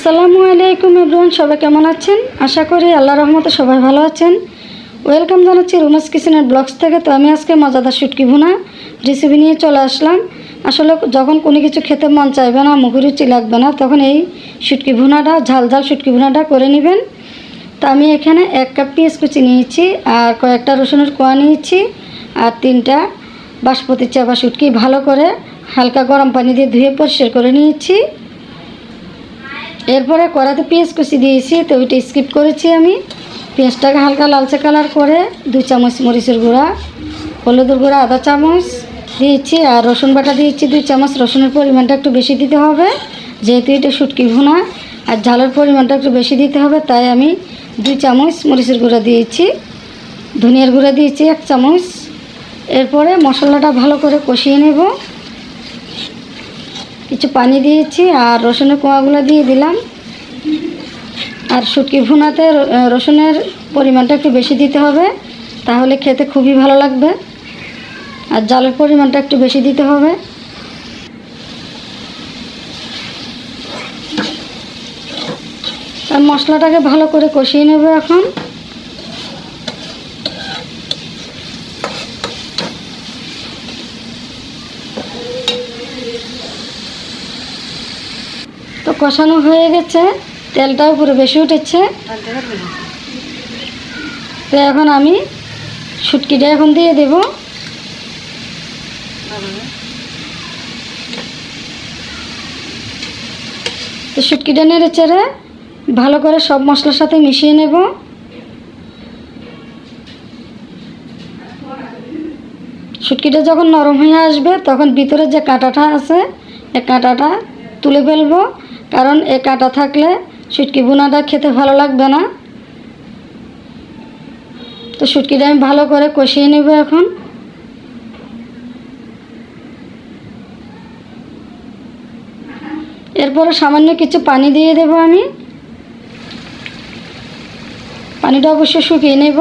আসসালামু আলাইকুম এভরিওয়ান, সবাই কেমন আছেন? আশা করি আল্লাহ রহমতে সবাই ভালো আছেন। ওয়েলকাম জানাচ্ছি রুমাস কিচেনের ব্লগস থেকে। তো আমি আজকে মজাদার শুটকি ভুনা রেসিপি নিয়ে চলে আসলাম। আসলে যখন কোনো কিছু খেতে মন চাইবে না মুখে রুচি লাগবে না, তখন এই শুটকি ভুনাটা, ঝাল ঝাল শুটকি ভুনাটা করে নেবেন। তো আমি এখানে এক কাপ পেঁয়াজ কুচি নিয়েছি, আর কয়েকটা রসুনের কোয়া নিয়েছি, আর তিনটা বাসমতি চাপা শুটকি ভালো করে হালকা গরম পানি দিয়ে ধুয়ে পরিষ্কার করে নিয়েছি। এরপরে কড়াতে পেঁয়াজ কুচি দিয়েছি, তো ওইটা স্কিপ করেছি আমি। পেঁয়াজটাকে হালকা লালচে কালার করে দু চামচ মরিচের গুঁড়া, হলুদের গুঁড়া আধা চামচ দিয়েছি, আর রসুন বাটা দিয়েছি দুই চামচ। রসুনের পরিমাণটা একটু বেশি দিতে হবে, যেহেতু এটা শুটকি ভুনা, আর ঝালের পরিমাণটা একটু বেশি দিতে হবে, তাই আমি দুই চামচ মরিচের গুঁড়া দিয়েছি। ধনিয়ার গুঁড়া দিয়েছি এক চামচ। এরপরে মশলাটা ভালো করে কষিয়ে নেব। কিছু পানি দিয়েছি আর রসুনের কোয়াগুলো দিয়ে দিলাম। আর শুটকি ভুনাতে রসুনের পরিমাণটা একটু বেশি দিতে হবে, তাহলে খেতে খুবই ভালো লাগবে। আর জালের পরিমাণটা একটু বেশি দিতে হবে। আর মশলাটাকে ভালো করে কষিয়ে নেব এখন। তো কষানো হয়ে গেছে, তেলটাও পুরো বেশি উঠেছে। তো এখন আমি শুটকিটা এখন দিয়ে দেব। তো শুটকিটা নেড়ে চেড়ে ভালো করে সব মশলার সাথে মিশিয়ে নেব। শুটকিটা যখন নরম হয়ে আসবে, তখন ভিতরে যে কাঁটাটা আছে, এই কাঁটাটা তুলে ফেলব। কারণ এ কাঁটা থাকলে শুটকি বোনাটা খেতে ভালো লাগবে না। তো শুটকিটা আমি ভালো করে কষিয়ে নেব এখন। এরপরে সামান্য কিছু পানি দিয়ে দেব আমি। পানিটা অবশ্য শুকিয়ে নেব।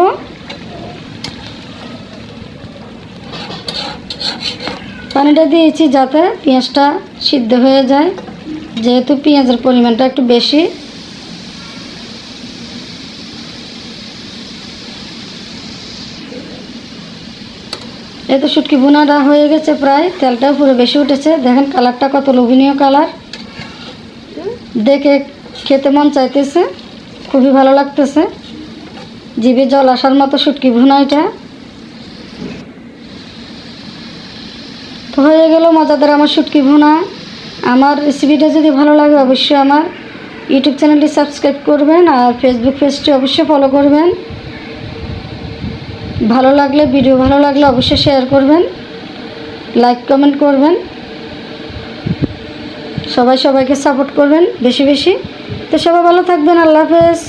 পানিটা দিয়েছি যাতে পেঁয়াজটা সিদ্ধ হয়ে যায়। যেহেতু পেঁয়াজের পরিমাণটা একটু বেশি এই তো শুটকি বোনাটা হয়ে গেছে প্রায়, তেলটাও পুরো বেশি উঠেছে। দেখেন কালারটা কত লোভনীয় কালার। দেখে খেতে মন চাইতেছে, খুবই ভালো লাগতেছে। জিভে জল আসার মতো শুটকি ভুনা এটা। তো হয়ে গেল মজাদার আমার শুটকি ভুনা। আমার রেসিপিটা যদি ভালো লাগে, অবশ্যই আমার ইউটিউব চ্যানেলটি সাবস্ক্রাইব করবেন আর ফেসবুক পেজটি অবশ্যই ফলো করবেন। ভালো লাগলে ভিডিও ভালো লাগলে অবশ্যই শেয়ার করবেন লাইক কমেন্ট করবেন। সবাই সবাইকে সাপোর্ট করবেন বেশি বেশি। তো সবাই ভালো থাকবেন, আল্লাহ হাফেজ।